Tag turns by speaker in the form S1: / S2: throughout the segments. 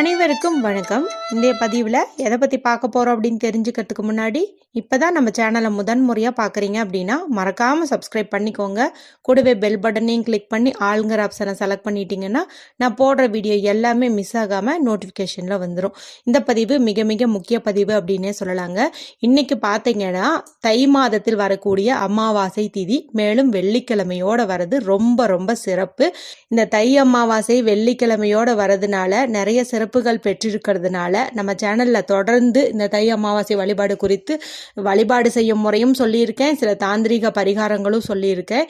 S1: அனைவருக்கும் வணக்கம். இன்றைய பதிவில் எதை பற்றி பார்க்க போகிறோம் அப்படின்னு தெரிஞ்சுக்கிறதுக்கு முன்னாடி இப்போ தான் நம்ம சேனலை முதன் முறையாக பார்க்குறீங்க அப்படின்னா மறக்காமல் சப்ஸ்கிரைப் பண்ணிக்கோங்க. கூடவே பெல் பட்டனையும் கிளிக் பண்ணி ஆளுங்கிற ஆப்ஷனை செலக்ட் பண்ணிட்டீங்கன்னா நான் போடுற வீடியோ எல்லாமே மிஸ் ஆகாமல் நோட்டிஃபிகேஷனில் வந்துடும் இந்த பதிவு மிக மிக முக்கிய பதிவு அப்படின்னே சொல்லலாங்க. இன்றைக்கி பார்த்தீங்கன்னா தை மாதத்தில் வரக்கூடிய அமாவாசை திதி மேலும் வெள்ளிக்கிழமையோடு வர்றது ரொம்ப ரொம்ப சிறப்பு. இந்த தை அமாவாசை வெள்ளிக்கிழமையோடு வரதுனால நிறைய சிறப்புகள் பெற்றிருக்கிறதுனால நம்ம சேனலில் தொடர்ந்து இந்த தை அமாவாசை வழிபாடு குறித்து வழிபாடு செய்யும் முறையும் சொல்லியிருக்கேன். சில தாந்திரிக பரிகாரங்களும் சொல்லியிருக்கேன்.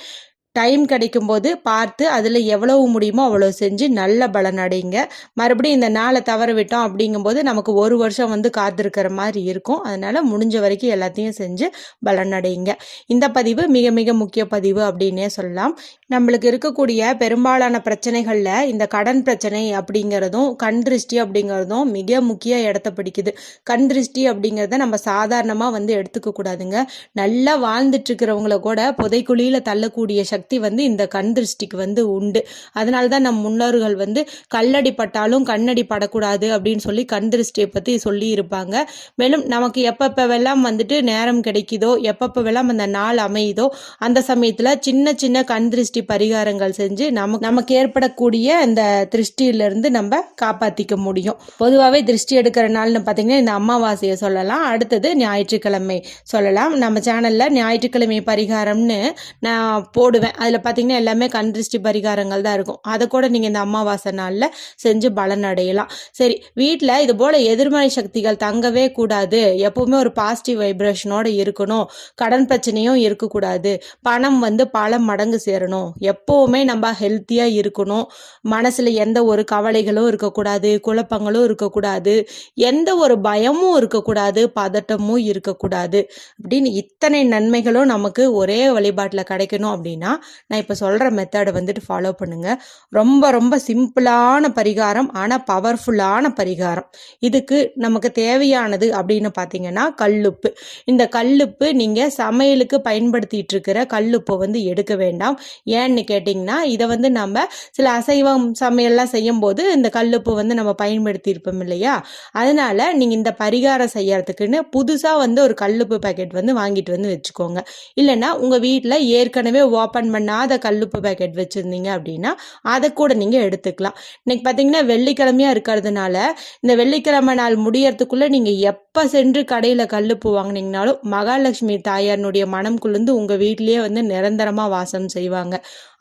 S1: டைம் கிடைக்கும்போது பார்த்து அதில் எவ்வளவு முடியுமோ அவ்வளோ செஞ்சு நல்ல பலன் அடைங்க. மறுபடியும் இந்த நாளை தவற விட்டோம் அப்படிங்கும்போது நமக்கு ஒரு வருஷம் வந்து காத்திருக்கிற மாதிரி இருக்கும். அதனால் முடிஞ்ச வரைக்கும் எல்லாத்தையும் செஞ்சு பலன் அடைங்க. இந்த பதிவு மிக மிக முக்கிய பதிவு அப்படின்னே சொல்லலாம். நம்மளுக்கு இருக்கக்கூடிய பெரும்பாலான பிரச்சனைகளில் இந்த கடன் பிரச்சனை அப்படிங்கிறதும் கண் திருஷ்டி அப்படிங்கிறதும் மிக முக்கிய இடத்த பிடிக்குது. கண் திருஷ்டி அப்படிங்கிறத நம்ம சாதாரணமாக வந்து எடுத்துக்க கூடாதுங்க. நல்லா வாழ்ந்துட்டு இருக்கிறவங்கள கூட புதைக்குழியில் தள்ளக்கூடிய சக்தி சக்தி வந்து இந்த கண் திருஷ்டிக்கு வந்து உண்டு. அதனால தான் நம் முன்னோர்கள் வந்து கல்லடி பட்டாலும் கண்ணடி படக்கூடாது அப்படின்னு சொல்லி கண் திருஷ்டியை பற்றி சொல்லி இருப்பாங்க மேலும் நமக்கு எப்பப்பவெல்லாம் வந்துட்டு நேரம் கிடைக்குதோ எப்பப்பவெல்லாம் அந்த நாள் அமையுதோ அந்த சமயத்தில் சின்ன சின்ன கண் திருஷ்டி பரிகாரங்கள் செஞ்சு நமக்கு நமக்கு ஏற்படக்கூடிய அந்த திருஷ்டியிலிருந்து நம்ம காப்பாற்றிக்க முடியும். பொதுவாகவே திருஷ்டி எடுக்கிற நாள்னு பார்த்தீங்கன்னா இந்த அமாவாசையை சொல்லலாம். அடுத்தது ஞாயிற்றுக்கிழமை சொல்லலாம். நம்ம சேனலில் ஞாயிற்றுக்கிழமை பரிகாரம்னு நான் போடுவேன். அதில் பார்த்தீங்கன்னா எல்லாமே கண்திருஷ்டி பரிகாரங்கள் தான் இருக்கும். அதை கூட நீங்கள் இந்த அமாவாசை நாளில் செஞ்சு பலன் அடையலாம். சரி வீட்டில் இது போல் எதிர்மறை சக்திகள் தங்கவே கூடாது. எப்போவுமே ஒரு பாசிட்டிவ் வைப்ரேஷனோடு இருக்கணும். கடன் பிரச்சனையும் இருக்கக்கூடாது. பணம் வந்து பல மடங்கு சேரணும். எப்போவுமே நம்ம ஹெல்த்தியாக இருக்கணும். மனசில் எந்த ஒரு கவலைகளும் இருக்கக்கூடாது. குழப்பங்களும் இருக்கக்கூடாது. எந்த ஒரு பயமும் இருக்கக்கூடாது. பதட்டமும் இருக்கக்கூடாது. அப்படின்னு இத்தனை நன்மைகளும் நமக்கு ஒரே வழிபாட்டில் கிடைக்கணும் அப்படின்னா நான் இப்போ சொல்கிற மெத்தடை வந்துட்டு ஃபாலோ பண்ணுங்கள் ரொம்ப ரொம்ப சிம்பிளான பரிகாரம் ஆனால் பவர்ஃபுல்லான பரிகாரம். இதுக்கு நமக்கு தேவையானது அப்படின்னு பார்த்தீங்கன்னா கல்லுப்பு. இந்த கல்லுப்பு நீங்கள் சமையலுக்கு பயன்படுத்திட்டு இருக்கிற கல்லுப்பை வந்து எடுக்க வேண்டாம். ஏன்னு கேட்டிங்கன்னா இதை வந்து நம்ம சில அசைவம் சமையல்லாம் செய்யும்போது இந்த கல்லுப்பு வந்து நம்ம பயன்படுத்தி இருப்போம் இல்லையா? அதனால நீங்கள் இந்த பரிகாரம் செய்யறதுக்குன்னு புதுசாக வந்து ஒரு கல்லுப்பு பேக்கெட் வந்து வாங்கிட்டு வந்து வச்சுக்கோங்க. இல்லைன்னா உங்கள் வீட்டில் ஏற்கனவே ஓப்பன் பண்ணாத கல்லுப்பு பேக்கெட் வச்சுருந்தீங்க அப்படின்னா அதை கூட நீங்கள் எடுத்துக்கலாம். இன்னைக்கு பார்த்தீங்கன்னா வெள்ளிக்கிழமையாக இருக்கிறதுனால இந்த வெள்ளிக்கிழமை நாள் முடியறதுக்குள்ளே நீங்கள் எப்போ சென்று கடையில் கல்லுப்பு வாங்கினீங்கனாலும் மகாலட்சுமி தாயாரனுடைய மனம் குளிர்ந்து உங்கள் வீட்லேயே வந்து நிரந்தரமாக வாசம் செய்வாங்க.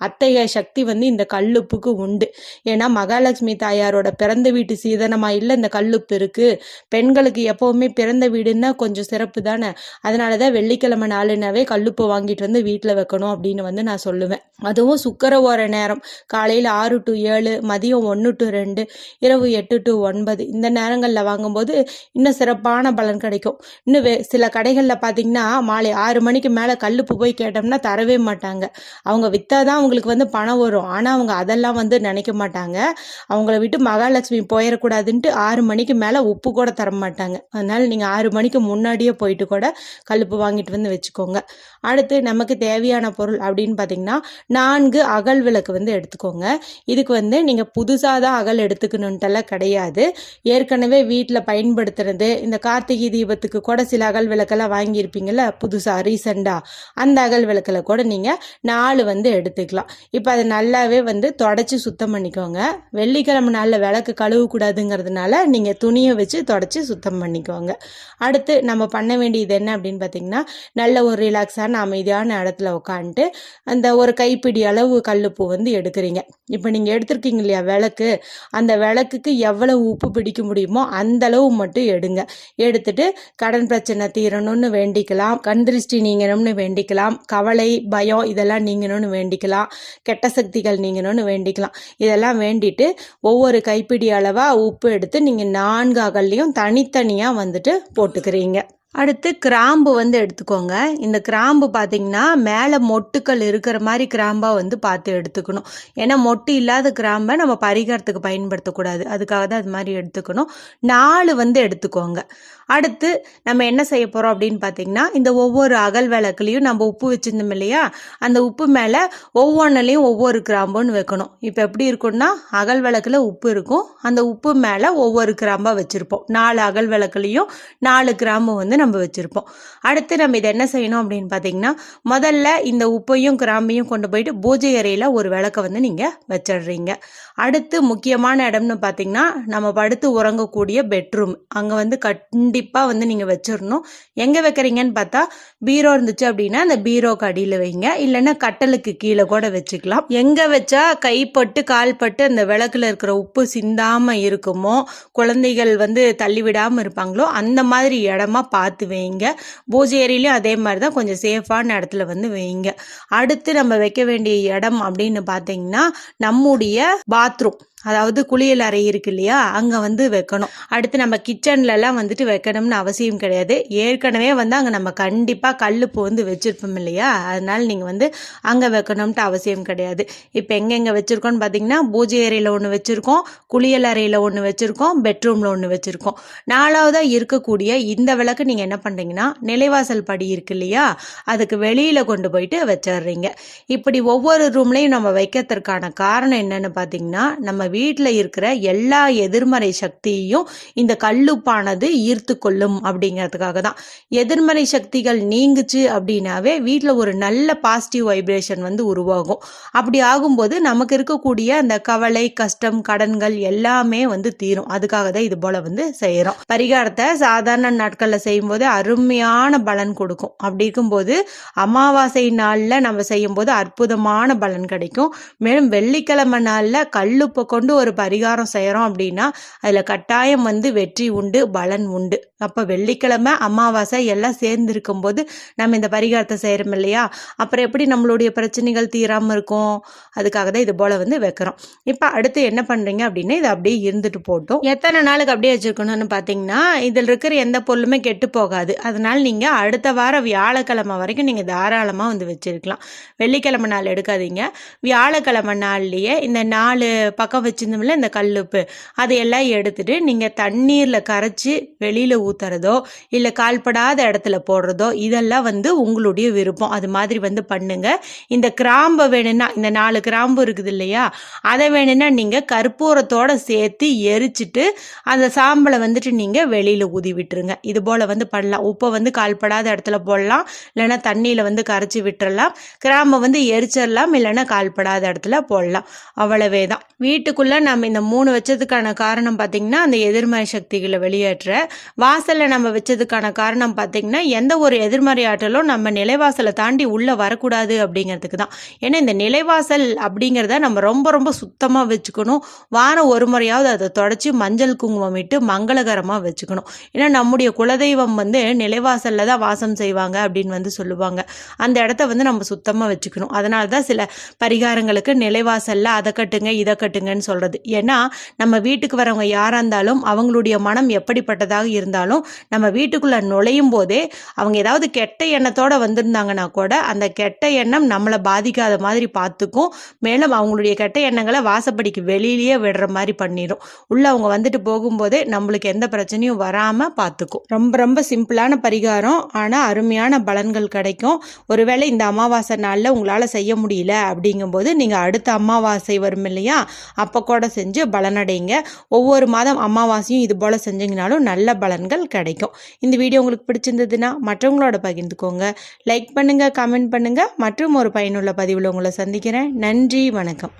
S1: அத்தகைய சக்தி வந்து இந்த கல்லுப்புக்கு உண்டு. ஏன்னா மகாலட்சுமி தாயாரோட பிறந்த வீட்டு சீதனமாக இல்லை இந்த கல்லுப்பு இருக்குது பெண்களுக்கு எப்போவுமே பிறந்த வீடுன்னா கொஞ்சம் சிறப்பு தானே? அதனால தான் வெள்ளிக்கிழமை நாளுனாவே கல்லுப்பு வாங்கிட்டு வந்து வீட்டில் வைக்கணும் அப்படின்னு வந்து நான் சொல்லுவேன். அதுவும் சுக்கரவார ஓர நேரம். காலையில் ஆறு டு ஏழு மதியம் ஒன்று டு ரெண்டு இரவு எட்டு டு ஒன்பது. இந்த நேரங்களில் வாங்கும்போது இன்னும் சிறப்பான பலன் கிடைக்கும். இன்னும் வே சில கடைகளில் பார்த்தீங்கன்னா மாலை ஆறு மணிக்கு மேலே கல்லுப்பு போய் கேட்டோம்னா தரவே மாட்டாங்க. அவங்க விற்றாதான் அவங்களுக்கு வந்து பணம் வரும். ஆனால் அவங்க அதெல்லாம் வந்து நினைக்க மாட்டாங்க. அவங்கள விட்டு மகாலட்சுமி போயிடக்கூடாதுன்ட்டு ஆறு மணிக்கு மேலே உப்பு கூட தர மாட்டாங்க அதனால் நீங்கள் ஆறு மணிக்கு முன்னாடியே போயிட்டு கூட கல்லுப்பு வாங்கிட்டு வந்து வச்சுக்கோங்க. அடுத்து நமக்கு தேவையான பொருள் அப்படின்னு பார்த்தீங்கன்னா நான்கு அகல் விளக்கு வந்து எடுத்துக்கோங்க. இதுக்கு வந்து நீங்கள் புதுசாக தான் அகல் எடுத்துக்கணுன்ட்டெல்லாம் கிடையாது. ஏற்கனவே வீட்டில் பயன்படுத்துறது இந்த கார்த்திகை தீபத்துக்கு கூட சில அகல் விளக்கெல்லாம் வாங்கியிருப்பீங்கள்ல புதுசாக ரீசெண்டாக அந்த அகல் விளக்கில் கூட நீங்கள் நாலு வந்து எடுத்துக்கலாம். இப்போ அதை நல்லாவே வந்து தொடச்சி சுத்தம் பண்ணிக்கோங்க. வெள்ளிக்கிழமை நாளில் விளக்கு கழுவக்கூடாதுங்கிறதுனால நீங்கள் துணியை வச்சு தொடச்சி சுத்தம் பண்ணிக்கோங்க. அடுத்து நம்ம பண்ண வேண்டியது என்ன அப்படின்னு பார்த்தீங்கன்னா நல்ல ஒரு ரிலாக்ஸான அமைதியான இடத்துல உட்காந்துட்டு அந்த ஒரு கைப்பிடி அளவு கல்லுப்பு வந்து எடுக்கிறீங்க. இப்போ நீங்கள் எடுத்திருக்கீங்க இல்லையா விளக்கு? அந்த விளக்குக்கு எவ்வளவு உப்பு பிடிக்க முடியுமோ அந்த அளவு மட்டும் எடுங்க. எடுத்துட்டு கடன் பிரச்சனை தீரணும்னு வேண்டிக்கலாம். கண் திருஷ்டி நீங்கணும்னு வேண்டிக்கலாம். கவலை பயம் இதெல்லாம் நீங்கணும்னு வேண்டிக்கலாம். கெட்ட சக்திகள் நீங்கணும்னு வேண்டிக்கலாம். இதெல்லாம் வேண்டிட்டு ஒவ்வொரு கைப்பிடி அளவாக உப்பு எடுத்து நீங்கள் நான்கு அகல்லையும் தனித்தனியாக வந்துட்டு போட்டுக்கிறீங்க. அடுத்து கிராம்பு வந்து எடுத்துக்கோங்க. இந்த கிராம்பு பார்த்தீங்கன்னா மேலே மொட்டுக்கள் இருக்கிற மாதிரி கிராம்பாக வந்து பார்த்து எடுத்துக்கணும். ஏன்னா மொட்டு இல்லாத கிராம்பை நம்ம பரிகாரத்துக்கு பயன்படுத்தக்கூடாது. அதுக்காக தான் அது மாதிரி எடுத்துக்கணும். நாலு வந்து எடுத்துக்கோங்க. அடுத்து நம்ம என்ன செய்ய போகிறோம் அப்படின்னு பார்த்தீங்கன்னா இந்த ஒவ்வொரு அகல் விளக்குலையும் நம்ம உப்பு வச்சுருந்தோம் இல்லையா? அந்த உப்பு மேலே ஒவ்வொன்றுலையும் ஒவ்வொரு கிராம்புன்னு வைக்கணும். இப்போ எப்படி இருக்கும்னா அகல் விளக்குல உப்பு இருக்கும். அந்த உப்பு மேலே ஒவ்வொரு கிராம்பாக வச்சுருப்போம். நாலு அகல் விளக்குலையும் நாலு கிராம்பு வந்து நம்ம வச்சுருப்போம். அடுத்து நம்ம இதை என்ன செய்யணும் அப்படின்னு பார்த்தீங்கன்னா முதல்ல இந்த உப்பையும் கிராம்பையும் கொண்டு போயிட்டு பூஜை அறையில் ஒரு விளக்கை வந்து நீங்கள் வச்சிடுறீங்க. அடுத்து முக்கியமான இடம்னு பார்த்தீங்கன்னா நம்ம படுத்து உறங்கக்கூடிய பெட்ரூம். அங்கே வந்து கண்டிப்பாக வந்து நீங்கள் வச்சிடணும். எங்கே வைக்கிறீங்கன்னு பார்த்தா பீரோ இருந்துச்சு அப்படின்னா அந்த பீரோக்கு அடியில் வைங்க. இல்லைன்னா கட்டலுக்கு கீழே கூட வச்சுக்கலாம். எங்கே வச்சா கைப்பட்டு கால்பட்டு அந்த விளக்குல இருக்கிற உப்பு சிந்தாமல் இருக்குமோ குழந்தைகள் வந்து தள்ளிவிடாமல் இருப்பாங்களோ அந்த மாதிரி இடமா பார்த்து பார்த்து வைங்க. பூஜை ஏரியிலையும் அதே மாதிரி தான் கொஞ்சம் சேஃபான இடத்துல வந்து வைங்க. அடுத்து நம்ம வைக்க வேண்டிய இடம் அப்படின்னு பார்த்தீங்கன்னா நம்முடைய பாத்ரூம் அதாவது குளியல் அறை இருக்கு இல்லையா? அங்கே வந்து வைக்கணும். அடுத்து நம்ம கிச்சன்லலாம் வந்துட்டு வைக்கணும்னு அவசியம் கிடையாது. ஏற்கனவே வந்து அங்கே நம்ம கண்டிப்பாக கல்லுப்பு வந்து வச்சுருப்போம் இல்லையா? அதனால நீங்கள் வந்து அங்கே வைக்கணும்ட்டு அவசியம் கிடையாது. இப்போ எங்கெங்கே வச்சுருக்கோன்னு பார்த்தீங்கன்னா பூஜை அறையில் ஒன்று வச்சுருக்கோம் குளியல் அறையில் ஒன்று வச்சுருக்கோம் பெட்ரூமில் ஒன்று வச்சுருக்கோம். நாலாவதாக இருக்கக்கூடிய இந்த விளக்கு நீங்கள் என்ன பண்ணுறீங்கன்னா நிலைவாசல் படி இருக்கு இல்லையா? அதுக்கு வெளியில் கொண்டு போயிட்டு வச்சிடுறீங்க. இப்படி ஒவ்வொரு ரூம்லையும் நம்ம வைக்கிறதுக்கான காரணம் என்னன்னு பார்த்தீங்கன்னா நம்ம வீட்டில் இருக்கிற எல்லா எதிர்மறை சக்தியையும் இந்த கல்லுப்பானது ஈர்த்து கொள்ளும் அப்படிங்கிறதுக்காக தான். எதிர்மறை சக்திகள் நீங்குச்சு அப்படின்னாவே வீட்டில் ஒரு நல்ல பாசிட்டிவ் வைப்ரேஷன் வந்து உருவாகும். அப்படி ஆகும்போது நமக்கு இருக்கக்கூடிய அந்த கவலை கஷ்டம் கடன்கள் எல்லாமே வந்து தீரும். அதுக்காக தான் இது போல வந்து செய்கிறோம் பரிகாரத்தை சாதாரண நாட்களில் செய்யும்போது அருமையான பலன் கொடுக்கும். அப்படி இருக்கும்போது அமாவாசை நாளில் நம்ம செய்யும்போது அற்புதமான பலன் கிடைக்கும். மேலும் வெள்ளிக்கிழமை நாளில் கல்லுப்பை கொண்டு ஒரு பரிகாரம் செய்கிறோம் அப்படின்னா அதில் கட்டாயம் வந்து வெற்றி உண்டு பலன் உண்டு. அப்போ வெள்ளிக்கிழமை அமாவாசை எல்லாம் சேர்ந்து இருக்கும்போது நம்ம இந்த பரிகாரத்தை செய்கிறோம் இல்லையா? அப்புறம் எப்படி நம்மளுடைய பிரச்சனைகள் தீராமல் இருக்கும்? அதுக்காக தான் இது போல் வந்து வைக்கிறோம். இப்போ அடுத்து என்ன பண்ணுறீங்க அப்படின்னா இது அப்படியே இருந்துட்டு போட்டோம். எத்தனை நாளுக்கு அப்படியே வச்சுருக்கணும்னு பார்த்தீங்கன்னா இதில் இருக்கிற எந்த பொருளுமே கெட்டு போகாது. அதனால் நீங்கள் அடுத்த வாரம் வியாழக்கிழமை வரைக்கும் நீங்கள் தாராளமாக வந்து வச்சுருக்கலாம். வெள்ளிக்கிழமை நாள் எடுக்காதீங்க. வியாழக்கிழமை நாள்லேயே இந்த நாலு பக்கம் வச்சுருந்தோம்ல இந்த கல்லுப்பு. அதையெல்லாம் எடுத்துட்டு நீங்கள் தண்ணீரில் கரைச்சி வெளியில் ஊற்றுறதோ இல்லை கால்படாத இடத்துல போடுறதோ இதெல்லாம் வந்து உங்களுடைய விருப்பம். அது மாதிரி வந்து பண்ணுங்க. இந்த கிராம்பை வேணும்னா இந்த நாலு கிராம்பு இருக்குது இல்லையா? அதை வேணும்னா நீங்கள் கற்பூரத்தோட சேர்த்து எரிச்சிட்டு அந்த சாம்பலை வந்துட்டு நீங்கள் வெளியில் ஊதி விட்டுருங்க. இது போல் வந்து பண்ணலாம். உப்பை வந்து கால்படாத இடத்துல போடலாம். இல்லைன்னா தண்ணியில் வந்து கரைச்சி விட்டுறலாம். கிராம்பை வந்து எரிச்சிடலாம் இல்லைன்னா கால்படாத இடத்துல போடலாம். அவ்வளவே தான் வீட்டுக்கு வீட்டுக்குள்ளே நம்ம இந்த மூணு வச்சதுக்கான காரணம் பார்த்திங்கன்னா அந்த எதிர்மறை சக்திகளை வெளியேற்ற வாசலில் நம்ம வச்சதுக்கான காரணம் பார்த்திங்கன்னா எந்த ஒரு எதிர்மறை ஆற்றலும் நம்ம நிலைவாசலை தாண்டி உள்ளே வரக்கூடாது அப்படிங்கிறதுக்கு தான். ஏன்னா இந்த நிலைவாசல் அப்படிங்கிறத நம்ம ரொம்ப ரொம்ப சுத்தமாக வச்சுக்கணும். வாரம் ஒரு முறையாவது அதை தொடச்சி மஞ்சள் குங்குமம் இட்டு மங்களகரமாக வச்சுக்கணும். ஏன்னா நம்முடைய குலதெய்வம் வந்து நிலைவாசலில் தான் வாசம் செய்வாங்க அப்படின்னு வந்து சொல்லுவாங்க. அந்த இடத்த வந்து நம்ம சுத்தமாக வச்சுக்கணும். அதனால தான் சில பரிகாரங்களுக்கு நிலைவாசலில் அதை கட்டுங்க இதை கட்டுங்கன்னு சொல்கிறது ஏன்னா நம்ம வீட்டுக்கு வரவங்க யாராக இருந்தாலும் அவங்களுடைய மனம் எப்படிப்பட்டதாக இருந்தாலும் நம்ம வீட்டுக்குள்ளே நுழையும் போதே அவங்க ஏதாவது கெட்ட எண்ணத்தோடு வந்திருந்தாங்கன்னா கூட அந்த கெட்ட எண்ணம் நம்மளை பாதிக்காத மாதிரி பார்த்துக்கும் மேலும் அவங்களுடைய கெட்ட எண்ணங்களை வாசப்படிக்கு வெளியிலேயே விடுற மாதிரி பண்ணிடும் உள்ளே அவங்க வந்துட்டு போகும்போதே நம்மளுக்கு எந்த பிரச்சனையும் வராமல் பார்த்துக்கும் ரொம்ப ரொம்ப சிம்பிளான பரிகாரம். ஆனால் அருமையான பலன்கள் கிடைக்கும். ஒருவேளை இந்த அமாவாசை நாளில் உங்களால் செய்ய முடியல அப்படிங்கும்போது நீங்கள் அடுத்த அமாவாசை வரும் இல்லையா? அப்போ கூட செஞ்சு பலனடைங்க. ஒவ்வொரு மாதம் அமாவாசையும் இது போல் செஞ்சீங்கனாலும் நல்ல பலன்கள் கிடைக்கும். இந்த வீடியோ உங்களுக்கு பிடிச்சிருந்ததுன்னா மற்றவங்களோட பகிர்ந்துக்கோங்க. லைக் பண்ணுங்கள் கமெண்ட் பண்ணுங்கள் மற்றும் ஒரு பயனுள்ள பதிவில் உங்களை சந்திக்கிறேன். நன்றி வணக்கம்.